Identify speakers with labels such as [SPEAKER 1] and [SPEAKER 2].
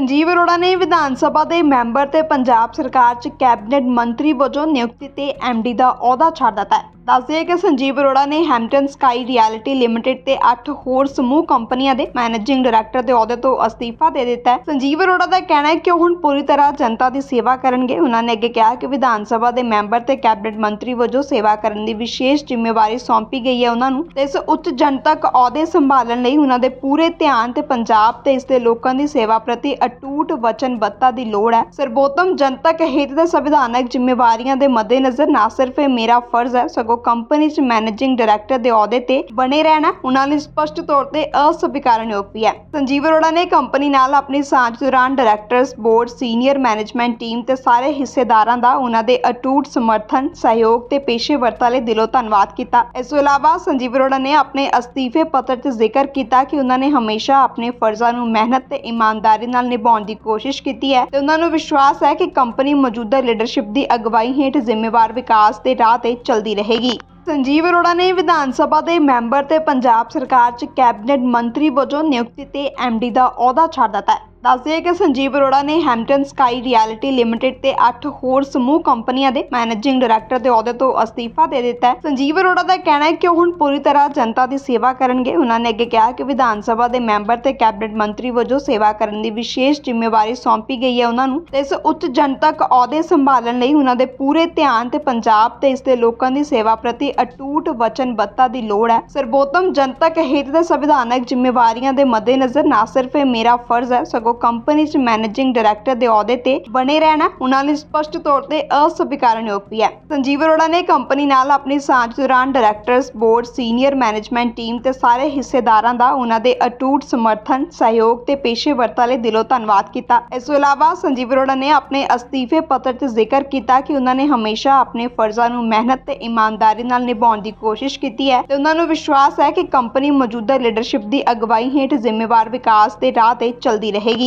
[SPEAKER 1] ਸੰਜੀਵ ਅਰੋੜਾ ਨੇ ਵਿਧਾਨ ਸਭਾ ਦੇ ਮੈਂਬਰ ਤੇ ਪੰਜਾਬ ਸਰਕਾਰ 'ਚ ਕੈਬਨਿਟ ਮੰਤਰੀ ਵਜੋਂ ਨਿਯੁਕਤੀ ਤੇ ਐਮਡੀ ਦਾ ਅਹੁਦਾ ਛੱਡ ਦਿੱਤਾ ਹੈ। ਦੱਸਦੇ ਕਿ ਸੰਜੀਵ ਅਰੋੜਾ ਨੇ ਹੈਮਟਨ ਸਕਾਈ ਰਿਐਲਿਟੀ ਲਿਮਟਿਡ ਤੇ 8 ਹੋਰ ਸਮੂਹ ਕੰਪਨੀਆਂ ਦੇ ਮੈਨੇਜਿੰਗ ਡਾਇਰੈਕਟਰ ਦੇ ਅਹੁਦੇ ਤੋਂ ਅਸਤੀਫਾ ਦੇ ਦਿੱਤਾ ਹੈ। ਸੰਜੀਵ ਅਰੋੜਾ ਦਾ ਕਹਿਣਾ ਹੈ ਕਿ ਉਹ ਹੁਣ ਪੂਰੀ ਤਰ੍ਹਾਂ ਜਨਤਾ ਦੀ ਸੇਵਾ ਕਰਨਗੇ। ਉਹਨਾਂ ਨੇ ਅੱਗੇ ਕਿਹਾ ਕਿ ਵਿਧਾਨ ਸਭਾ ਦੇ ਮੈਂਬਰ ਤੇ ਕੈਬਨਿਟ ਮੰਤਰੀ ਵਜੋਂ ਸੇਵਾ ਕਰਨ ਦੀ ਵਿਸ਼ੇਸ਼ ਜ਼ਿੰਮੇਵਾਰੀ ਸੌਂਪੀ ਗਈ ਹੈ ਉਹਨਾਂ ਨੂੰ। ਇਸ ਉੱਚ ਜਨਤਕ ਅਹੁਦੇ ਸੰਭਾਲਣ ਲਈ ਉਹਨਾਂ ਦੇ ਪੂਰੇ ਧਿਆਨ ਤੇ ਪੰਜਾਬ ਤੇ ਇਸ ਦੇ ਲੋਕਾਂ ਦੀ ਸੇਵਾ ਪ੍ਰਤੀ ਅਟੂਟ ਵਚਨਬੱਧਤਾ ਦੀ ਲੋੜ ਹੈ। ਸਰਬੋਤਮ ਜਨਤਕ ਹਿੱਤ ਦੇ ਸੰਵਿਧਾਨਕ ਜ਼ਿੰਮੇਵਾਰੀਆਂ ਦੇ ਮੱਦੇਨਜ਼ਰ ਨਾ ਸਿਰਫ ਇਹ ਮੇਰਾ ਫਰਜ਼ ਹੈ, ਸਗੋਂ ਕੰਪਨੀ 'ਚ ਮੈਨੇਜਿੰਗ ਡਾਇਰੈਕਟਰ ਦੇ ਅਹੁਦੇ ਤੇ ਬਣੇ ਰਹਿਣਾ ਉਹਨਾਂ ਲਈ ਸਪਸ਼ਟ ਤੌਰ ਤੇ ਅਸਵੀਕਾਰਨਯੋਗ ਵੀ ਹੈ। ਸੰਜੀਵ ਅਰੋੜਾ ਨੇ ਕੰਪਨੀ ਨਾਲ ਆਪਣੀ ਸਾਂਝ ਦੌਰਾਨ directors, board, senior management team ਤੇ ਸਾਰੇ ਹਿੱਸੇਦਾਰਾਂ ਦਾ ਉਹਨਾਂ ਦੇ ਅਟੂਟ ਸਮਰਥਨ, ਸਹਿਯੋਗ ਤੇ ਪੇਸ਼ੇਵਰਤਾ ਲਈ ਦਿਲੋਂ ਧੰਨਵਾਦ ਕੀਤਾ। ਇਸ ਤੋਂ ਇਲਾਵਾ ਸੰਜੀਵ ਅਰੋੜਾ ਨੇ ਆਪਣੇ ਅਸਤੀਫੇ ਪੱਤਰ 'ਚ ਜ਼ਿਕਰ ਕੀਤਾ ਕਿ ਉਹਨਾਂ ਨੇ ਹਮੇਸ਼ਾ ਆਪਣੇ ਫਰਜ਼ਾਂ ਨੂੰ ਮਿਹਨਤ ਤੇ ਇਮਾਨਦਾਰੀ ਨਾਲ ਨਿਭਾਉਣ ਦੀ ਕੋਸ਼ਿਸ਼ ਕੀਤੀ ਹੈ ਤੇ ਉਹਨਾਂ ਨੂੰ ਵਿਸ਼ਵਾਸ ਹੈ ਕਿ ਕੰਪਨੀ ਮੌਜੂਦਾ ਲੀਡਰਸ਼ਿਪ ਦੀ ਅਗਵਾਈ ਹੇਠ ਜ਼ਿੰਮੇਵਾਰ ਵਿਕਾਸ ਦੇ ਰਾਹ ਤੇ ਚੱਲਦੀ ਰਹੇਗੀ। ਸੰਜੀਵ ਅਰੋੜਾ ਨੇ ਵਿਧਾਨ ਸਭਾ ਦੇ ਮੈਂਬਰ ਤੇ ਪੰਜਾਬ ਸਰਕਾਰ 'ਚ ਕੈਬਨਿਟ ਮੰਤਰੀ ਵਜੋਂ ਨਿਯੁਕਤੀ ਤੇ ਐਮਡੀ ਦਾ ਅਹੁਦਾ ਛੱਡ ਦਿੱਤਾ ਹੈ। ਦੱਸਦੇ ਕਿ ਸੰਜੀਵ ਅਰੋੜਾ ਨੇ ਹੈਮਟਨ ਸਕਾਈ ਰਿਐਲਿਟੀ ਲਿਮਟਿਡ ਤੇ 8 ਹੋਰ ਸਮੂਹ ਕੰਪਨੀਆਂ ਦੇ ਮੈਨੇਜਿੰਗ ਡਾਇਰੈਕਟਰ ਦੇ ਅਹੁਦੇ ਤੋਂ ਅਸਤੀਫਾ ਦੇ ਦਿੱਤਾ ਹੈ। ਸੰਜੀਵ ਅਰੋੜਾ ਦਾ ਕਹਿਣਾ ਹੈ ਕਿ ਉਹ ਹੁਣ ਪੂਰੀ ਤਰ੍ਹਾਂ ਜਨਤਾ ਦੀ ਸੇਵਾ ਕਰਨਗੇ। ਉਹਨਾਂ ਨੇ ਅੱਗੇ ਕਿਹਾ ਕਿ ਵਿਧਾਨ ਸਭਾ ਦੇ ਮੈਂਬਰ ਤੇ ਕੈਬਨਿਟ ਮੰਤਰੀ ਵਜੋਂ ਸੇਵਾ ਕਰਨ ਦੀ ਵਿਸ਼ੇਸ਼ ਜ਼ਿੰਮੇਵਾਰੀ ਸੌਂਪੀ ਗਈ ਹੈ ਉਹਨਾਂ ਨੂੰ। ਤੇ ਇਸ ਉੱਚ ਜਨਤਕ ਅਹੁਦੇ ਸੰਭਾਲਣ ਲਈ ਉਹਨਾਂ ਦੇ ਪੂਰੇ ਧਿਆਨ ਤੇ ਪੰਜਾਬ ਤੇ ਇਸ ਦੇ ਲੋਕਾਂ ਦੀ ਸੇਵਾ ਪ੍ਰਤੀ ਅਟੂਟ ਵਚਨਬੱਧਤਾ ਦੀ ਲੋੜ ਹੈ। ਸਰਬੋਤਮ ਜਨਤਕ ਹਿੱਤ ਦੇ ਸੰਵਿਧਾਨਕ ਜ਼ਿੰਮੇਵਾਰੀਆਂ ਦੇ ਮੱਦੇਨਜ਼ਰ ਨਾ ਸਿਰਫ ਇਹ ਮੇਰਾ ਫਰਜ਼ ਹੈ, ਸਗੋਂ ਸਗੋਂ ਕੰਪਨੀ 'ਚ ਮੈਨੇਜਿੰਗ ਡਾਇਰੈਕਟਰ ਦੇ ਅਹੁਦੇ ਤੇ ਬਣੇ ਰਹਿਣਾ ਉਹਨਾਂ ਲਈ ਸਪਸ਼ਟ ਤੌਰ ਤੇ ਅਸਵੀਕਾਰਨਯੋਗ ਵੀ ਹੈ। ਸੰਜੀਵ ਅਰੋੜਾ ਨੇ ਕੰਪਨੀ ਨਾਲ ਆਪਣੀ ਸਾਂਝ ਦੌਰਾਨ directors board senior management team ਤੇ ਸਾਰੇ ਹਿੱਸੇਦਾਰਾਂ ਦਾ ਉਹਨਾਂ ਦੇ ਅਟੂਟ ਸਮਰਥਨ, ਸਹਿਯੋਗ ਤੇ ਪੇਸ਼ੇਵਰਤਾ ਲਈ ਦਿਲੋਂ ਧੰਨਵਾਦ ਕੀਤਾ। ਇਸ ਤੋਂ ਇਲਾਵਾ ਸੰਜੀਵ ਅਰੋੜਾ ਨੇ ਆਪਣੇ ਅਸਤੀਫੇ ਪੱਤਰ 'ਚ ਜ਼ਿਕਰ ਕੀਤਾ ਕਿ ਉਹਨਾਂ ਨੇ ਹਮੇਸ਼ਾ ਆਪਣੇ ਫਰਜ਼ਾਂ ਨੂੰ ਮਿਹਨਤ ਤੇ ਇਮਾਨਦਾਰੀ ਨਾਲ ਨਿਭਾਉਣ ਦੀ ਕੋਸ਼ਿਸ਼ ਕੀਤੀ ਹੈ ਤੇ ਉਹਨਾਂ ਨੂੰ ਵਿਸ਼ਵਾਸ ਹੈ ਕਿ ਕੰਪਨੀ ਮੌਜੂਦਾ ਲੀਡਰਸ਼ਿਪ ਦੀ ਅਗਵਾਈ ਹੇਠ ਜ਼ਿੰਮੇਵਾਰ ਵਿਕਾਸ ਦੇ ਰਾਹ ਤੇ ਚੱਲਦੀ ਰਹੇਗੀ।